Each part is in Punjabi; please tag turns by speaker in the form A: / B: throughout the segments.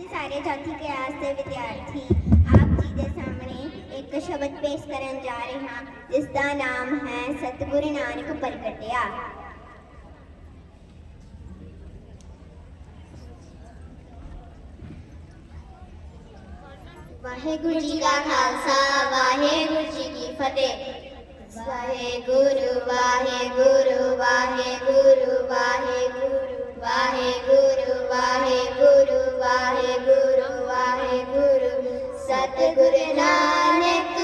A: ਅਸੀਂ ਸਾਰੇ ਚੌਥੀ ਕਲਾਸ ਦੇ ਵਿਦਿਆਰਥੀ ਆਪ ਜੀ ਦੇ ਸਾਹਮਣੇ ਇੱਕ ਸ਼ਬਦ ਪੇਸ਼ ਕਰਨ ਜਾ ਰਹੇ ਹਾਂ ਜਿਸ ਦਾ ਨਾਮ ਹੈ ਸਤਿਗੁਰੂ ਨਾਨਕ ਪ੍ਰਗਟਿਆ। ਵਾਹਿਗੁਰੂ ਜੀ ਕਾ ਖਾਲਸਾ, ਵਾਹਿਗੁਰੂ ਜੀ ਕੀ ਫਤਿਹ। ਵਾਹਿਗੁਰੂ ਵਾਹਿਗੁਰੂ ਵਾਹਿਗੁਰੂ ਵਾਹਿਗੁਰੂ ਸਤਿਗੁਰੂ ਨਾਨਕ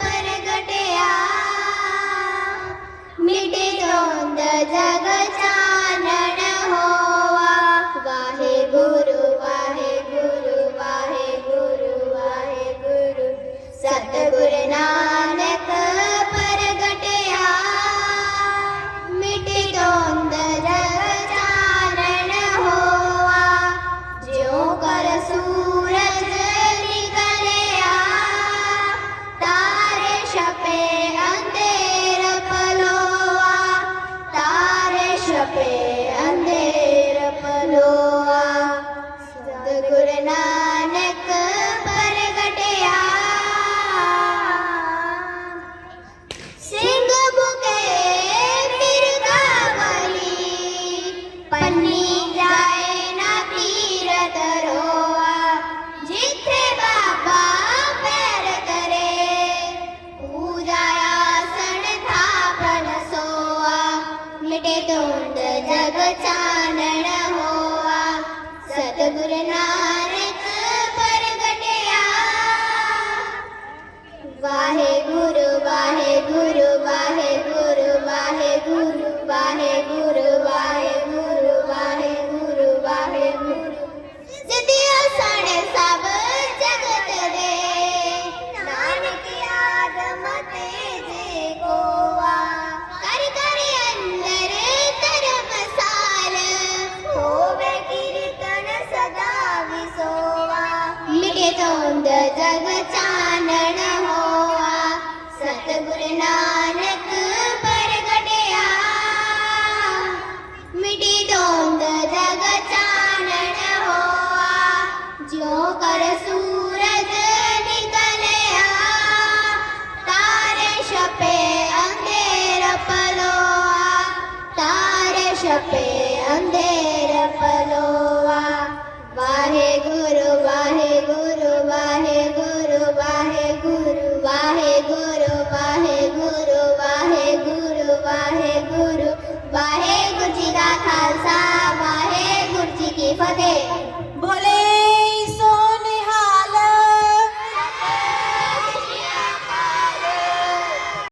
A: ਪ੍ਰਗਟਿਆ। ਮਿਟੇ ਦੋਂਦ ਜਗ पे अंधेर पलोआ सतगुरु नानक परगटया सिंह बुके फिर कावली पन्नी जाए ना तीर धरोआ जिथे बाबा पैर करे पूजा आसन था सोआ मिटे तो the baton. ਮਿਟੇ ਜਗ ਚਾਨਣ ਹੋਆ ਸਤਿਗੁਰ ਨਾਨਕ ਪ੍ਰਗਟਿਆ ਮਿਟੀ ਤੋਂਦ ਜਗ ਚਾਨਣ ਹੋਆ ਜਿਉ ਕਰ ਸੂਰਜ